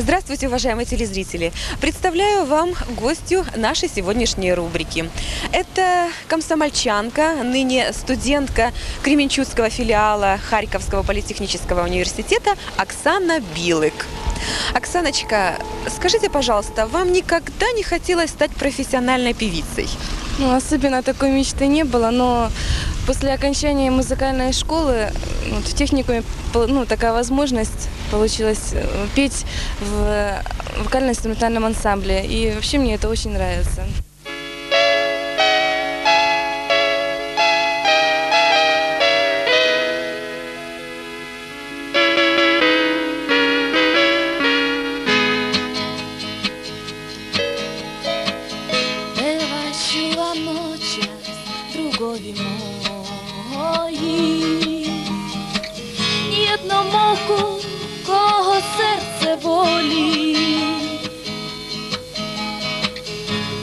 Здравствуйте, уважаемые телезрители. Представляю вам гостью нашей сегодняшней рубрики. Это комсомольчанка, ныне студентка Кременчугского филиала Харьковского политехнического университета Оксана Билык. Оксаночка, скажите, пожалуйста, вам никогда не хотелось стать профессиональной певицей? Ну, особенно такой мечты не было, но после окончания музыкальной школы ну, вот в техникуме ну, такая возможность получилась э, петь в вокально-инструментальном ансамбле. И вообще мне это очень нравится. Превощила ночь другої мої, ні одному, кого серце болить.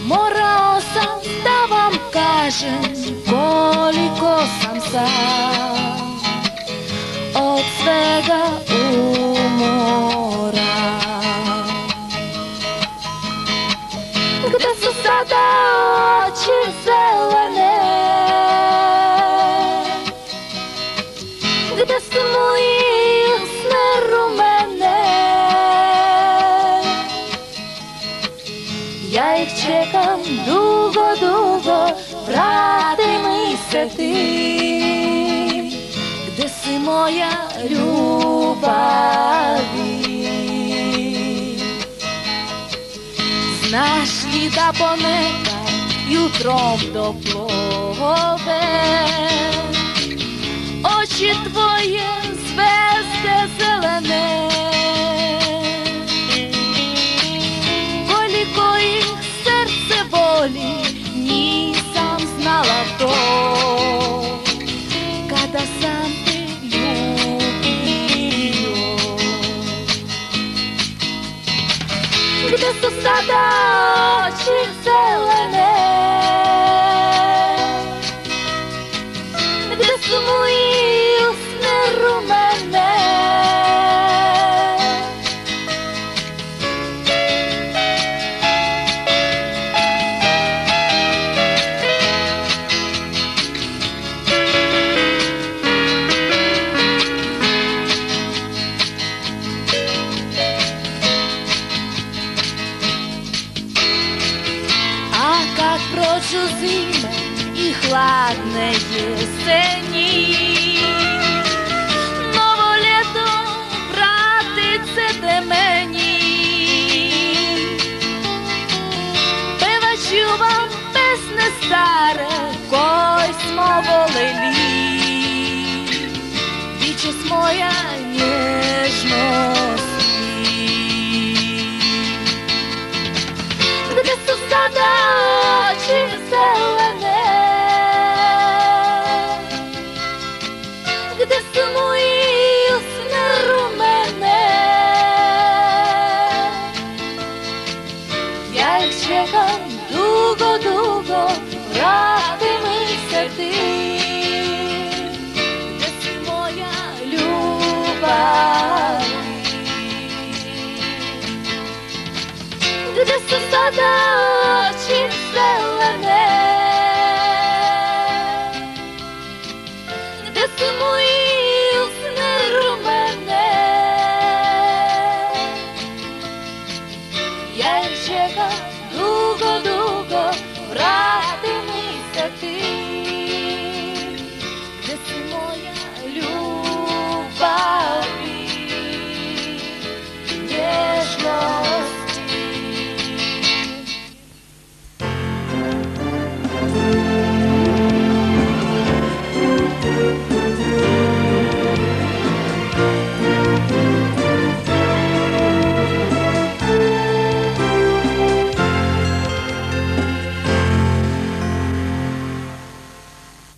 Мороса та вам каже, коліко сам сам от свега Ich czekam długo, długo Вратимися ти. Gdy si moja любові Знаєш, літа понека ютром доплове, очі твоє звезде зелене, Dessusada! Прочу зимы и хладные есені, ново літо братице де мені. Певачу вам песне старе, койсь моволелі, вічість моя ніжно так чекав дуго-дуго, братимися ти, де си моя люба, де сусада очі зелене, де сумує Я чекав